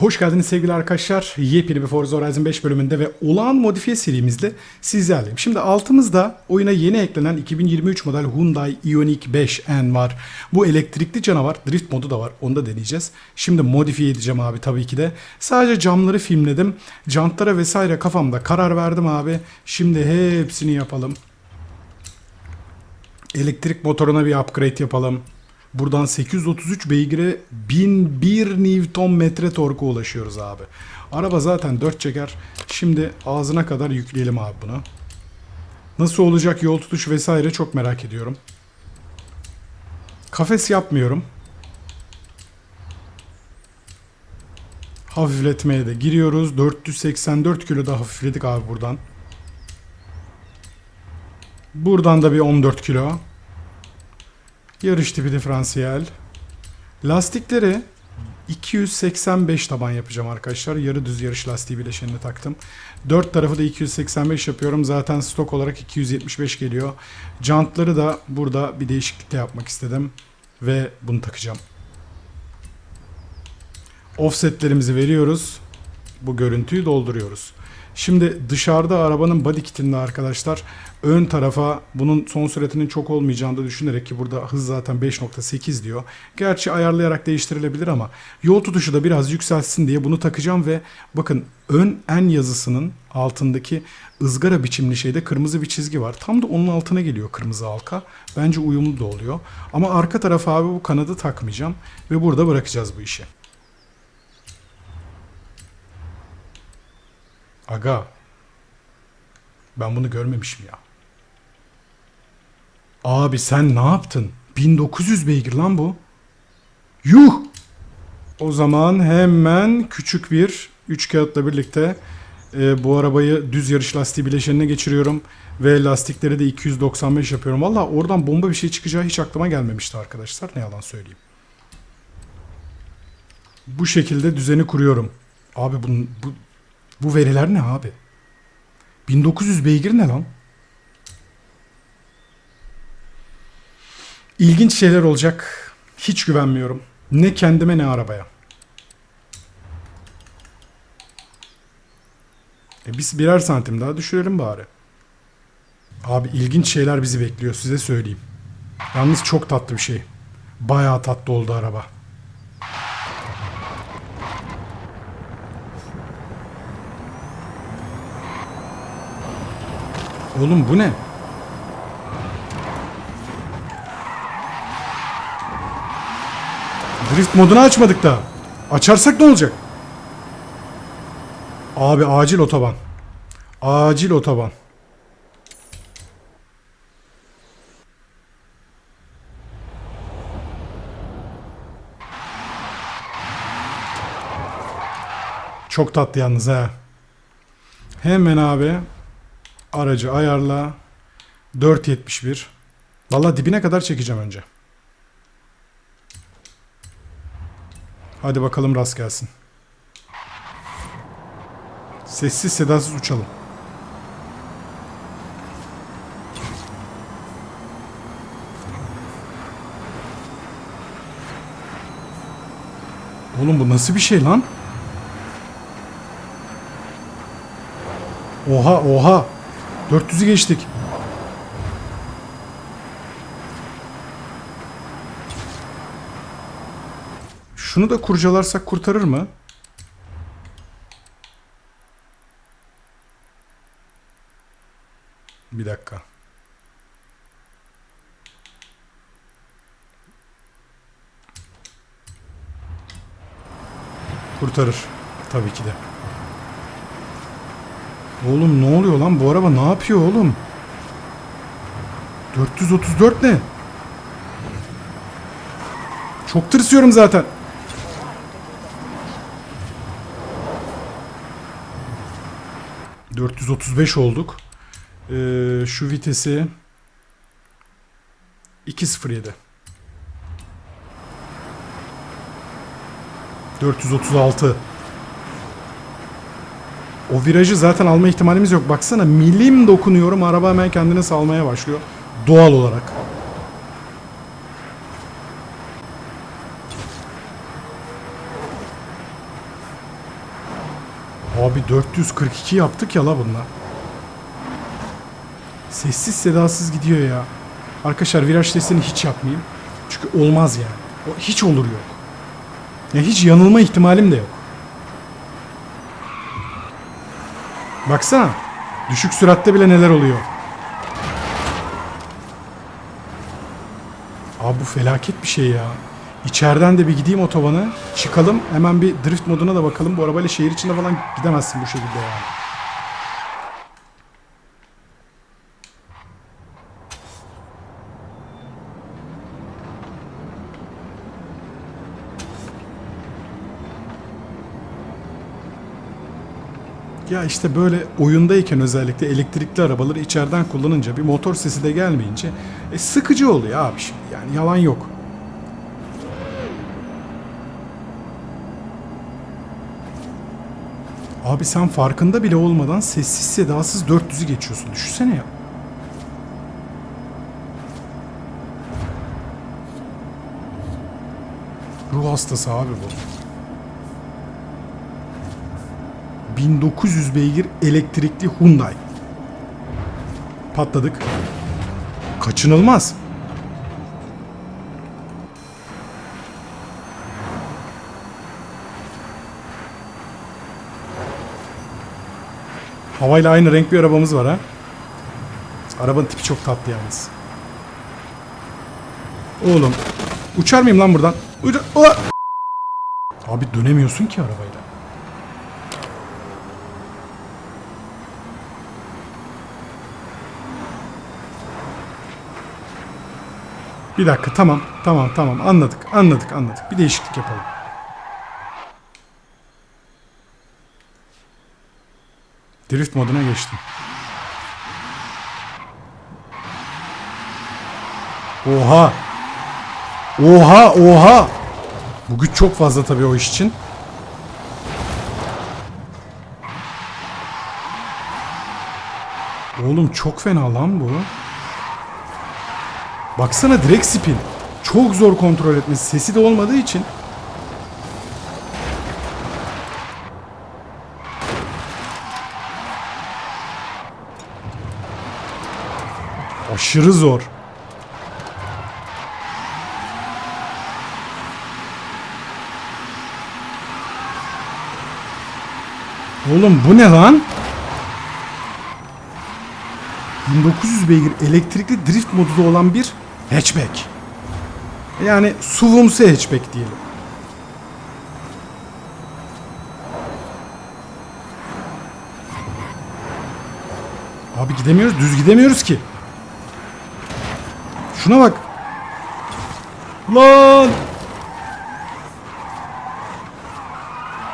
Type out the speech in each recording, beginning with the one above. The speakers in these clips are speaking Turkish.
Hoş geldiniz sevgili arkadaşlar. Yepyeni bir Forza Horizon 5 bölümünde ve olağan modifiye serimizde sizlerleyim. Şimdi altımızda oyuna yeni eklenen 2023 model Hyundai Ioniq 5N var. Bu elektrikli canavar, drift modu da var. Onu da deneyeceğiz. Şimdi modifiye edeceğim abi tabii ki de. Sadece camları filmledim. Jantlara vesaire kafamda karar verdim abi. Şimdi hepsini yapalım. Elektrik motoruna bir upgrade yapalım. Buradan 833 beygire 1001 Newton metre torka ulaşıyoruz abi. Araba zaten 4 çeker. Şimdi ağzına kadar yükleyelim abi bunu. Nasıl olacak yol tutuş vesaire çok merak ediyorum. Kafes yapmıyorum. Hafifletmeye de giriyoruz. 484 kilo da hafifledik abi buradan. Buradan da bir 14 kilo. Yarış tipi diferansiyel. Lastikleri 285 taban yapacağım arkadaşlar. Yarı düz yarış lastiği bileşenini taktım. Dört tarafı da 285 yapıyorum. Zaten stok olarak 275 geliyor. Jantları da burada bir değişiklik de yapmak istedim. Ve bunu takacağım. Offsetlerimizi veriyoruz. Bu görüntüyü dolduruyoruz. Şimdi dışarıda arabanın body kitinde arkadaşlar ön tarafa bunun son süratinin çok olmayacağını da düşünerek ki burada hız zaten 5.8 diyor. Gerçi ayarlayarak değiştirilebilir ama yol tutuşu da biraz yükselsin diye bunu takacağım ve bakın ön en yazısının altındaki ızgara biçimli şeyde kırmızı bir çizgi var. Tam da onun altına geliyor kırmızı halka. Bence uyumlu da oluyor. Ama arka tarafa abi bu kanadı takmayacağım ve burada bırakacağız bu işi. Aga. Ben bunu görmemişim ya. Abi sen ne yaptın? 1900 beygir lan bu. Yuh! O zaman hemen küçük bir üç kağıtla birlikte e, bu arabayı düz yarış lastiği bileşenine geçiriyorum. Ve lastikleri de 295 yapıyorum. Valla oradan bomba bir şey çıkacağı hiç aklıma gelmemişti arkadaşlar. Ne yalan söyleyeyim. Bu şekilde düzeni kuruyorum. Abi bunun, bu, bu veriler ne abi? 1900 beygir ne lan? İlginç şeyler olacak. Hiç güvenmiyorum. Ne kendime ne arabaya. E biz birer santim daha düşürelim bari. Abi ilginç şeyler bizi bekliyor size söyleyeyim. Yalnız çok tatlı bir şey. Bayağı tatlı oldu araba. Oğlum bu ne? Drift modunu açmadık da. Açarsak ne olacak? Abi acil otoban. Acil otoban. Çok tatlı yalnız ha. Hemen abi aracı ayarla 4.71 Valla dibine kadar çekeceğim önce. Hadi bakalım rast gelsin. Sessiz sedasız uçalım. Oğlum bu nasıl bir şey lan? Oha oha. 400'ü geçtik. Şunu da kurcalarsak kurtarır mı? Bir dakika. Kurtarır. Tabii ki de. Oğlum ne oluyor lan? Bu araba ne yapıyor oğlum? 434 ne? Çok tırsıyorum zaten. ...435 olduk. Ee, şu vitesi... ...207. 436. O virajı zaten alma ihtimalimiz yok. Baksana milim dokunuyorum araba hemen kendini salmaya başlıyor. Doğal olarak. Abi 442 yaptık ya la bununla. Sessiz sedasız gidiyor ya. Arkadaşlar viraj testini hiç yapmayayım. Çünkü olmaz yani. O hiç olur yok. Ya hiç yanılma ihtimalim de yok. Baksana. Düşük süratte bile neler oluyor. Abi bu felaket bir şey ya. İçeriden de bir gideyim otobana. Çıkalım. Hemen bir drift moduna da bakalım. Bu arabayla şehir içinde falan gidemezsin bu şekilde yani. Ya işte böyle oyundayken özellikle elektrikli arabaları içeriden kullanınca bir motor sesi de gelmeyince e, sıkıcı oluyor abi şimdi yani yalan yok. Abi sen farkında bile olmadan sessiz sedasız 400'ü geçiyorsun. Düşünsene ya. Ruh hastası abi bu. 1900 beygir elektrikli Hyundai. Patladık. Kaçınılmaz. Havayla aynı renk bir arabamız var ha. Arabanın tipi çok tatlı yalnız. Oğlum. Uçar mıyım lan buradan? Ula! Abi dönemiyorsun ki arabayla. Bir dakika tamam tamam tamam anladık anladık anladık. Bir değişiklik yapalım. Drift moduna geçtim. Oha! Oha oha! Bu güç çok fazla tabii o iş için. Oğlum çok fena lan bu. Baksana direkt spin. Çok zor kontrol etmesi. Sesi de olmadığı için. Aşırı zor. Oğlum bu ne lan? 1900 beygir elektrikli drift modu da olan bir hatchback. Yani SUV'umsu hatchback diyelim. Abi gidemiyoruz, düz gidemiyoruz ki. Şuna bak. Lan!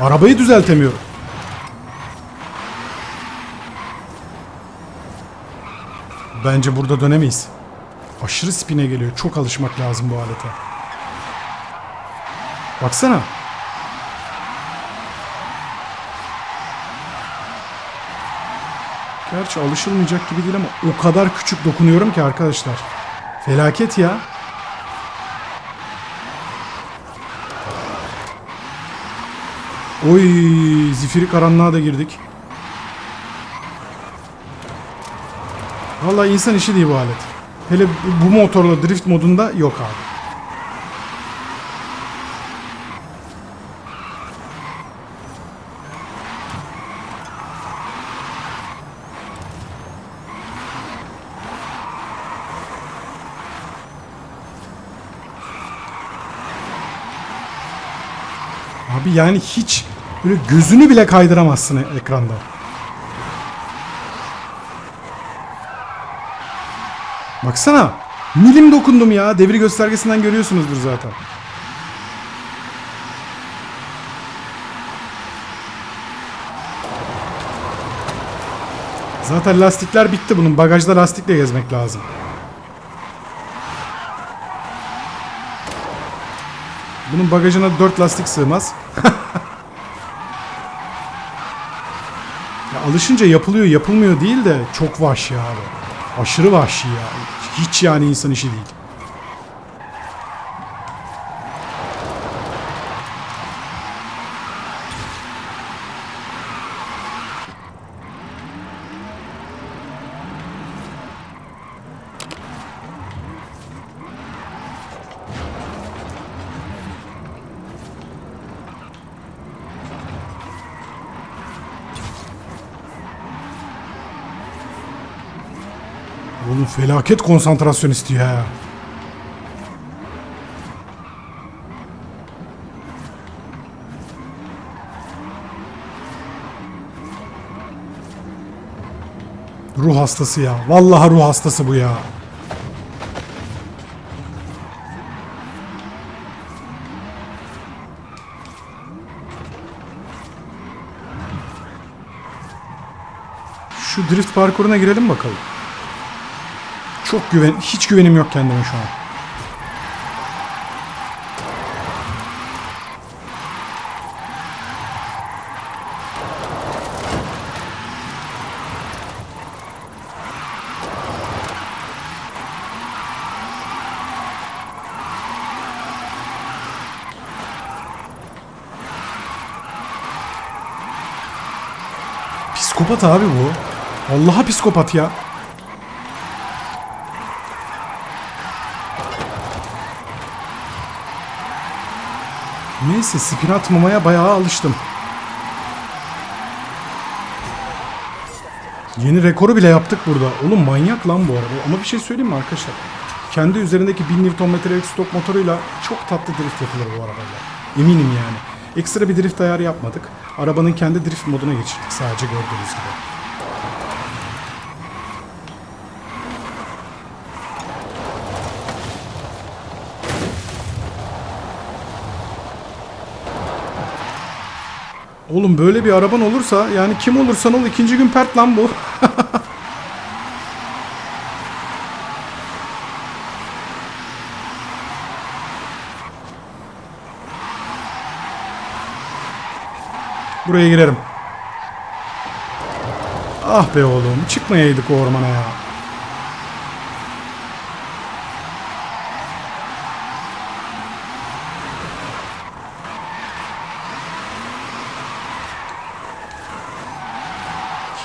Arabayı düzeltemiyorum. Bence burada dönemeyiz. Aşırı spine geliyor. Çok alışmak lazım bu alete. Baksana. Gerçi alışılmayacak gibi değil ama o kadar küçük dokunuyorum ki arkadaşlar. Felaket ya. Oy, zifiri karanlığa da girdik. Vallahi insan işi değil bu alet. Hele bu, motorla drift modunda yok abi. Abi yani hiç böyle gözünü bile kaydıramazsın ekranda. Baksana. Milim dokundum ya. Devir göstergesinden görüyorsunuzdur zaten. Zaten lastikler bitti bunun. Bagajda lastikle gezmek lazım. Bunun bagajına 4 lastik sığmaz. ya alışınca yapılıyor yapılmıyor değil de çok vahşi abi. Aşırı vahşi ya. Hiç yani insan işi değil. Oğlum felaket konsantrasyon istiyor ha. Ruh hastası ya. Vallahi ruh hastası bu ya. Şu drift parkuruna girelim bakalım. Çok güven, hiç güvenim yok kendime şu an. Psikopat abi bu. Allah'a psikopat ya. Neyse spin atmamaya bayağı alıştım. Yeni rekoru bile yaptık burada. Oğlum manyak lan bu araba. Ama bir şey söyleyeyim mi arkadaşlar? Kendi üzerindeki 1000 Nm stok motoruyla çok tatlı drift yapılır bu arabayla. Eminim yani. Ekstra bir drift ayarı yapmadık. Arabanın kendi drift moduna geçirdik sadece gördüğünüz gibi. Oğlum böyle bir araban olursa yani kim olursan ol ikinci gün pert lan bu. Buraya girerim. Ah be oğlum çıkmayaydık ormana ya.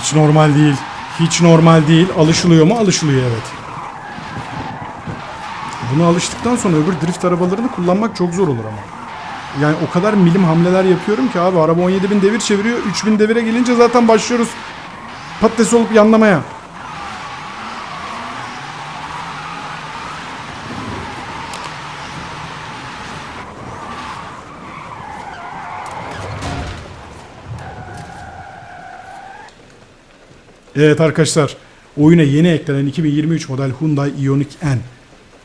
Hiç normal değil. Hiç normal değil. Alışılıyor mu? Alışılıyor evet. Buna alıştıktan sonra öbür drift arabalarını kullanmak çok zor olur ama. Yani o kadar milim hamleler yapıyorum ki abi araba 17.000 devir çeviriyor. 3000 devire gelince zaten başlıyoruz patates olup yanlamaya. Evet arkadaşlar oyuna yeni eklenen 2023 model Hyundai Ioniq N.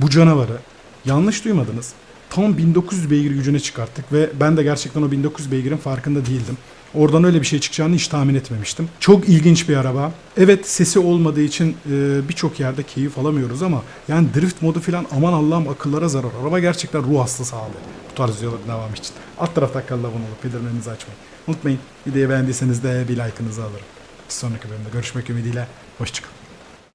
Bu canavarı yanlış duymadınız. Tam 1900 beygir gücüne çıkarttık ve ben de gerçekten o 1900 beygirin farkında değildim. Oradan öyle bir şey çıkacağını hiç tahmin etmemiştim. Çok ilginç bir araba. Evet sesi olmadığı için e, birçok yerde keyif alamıyoruz ama yani drift modu falan aman Allah'ım akıllara zarar. Araba gerçekten ruh hastası abi. Bu tarz videoların devamı için. Alt tarafta kanala abone olup bildirimlerinizi açmayı unutmayın. Videoyu beğendiyseniz de bir like'ınızı alırım. Sonraki bölümde görüşmek ümidiyle. Hoşçakalın.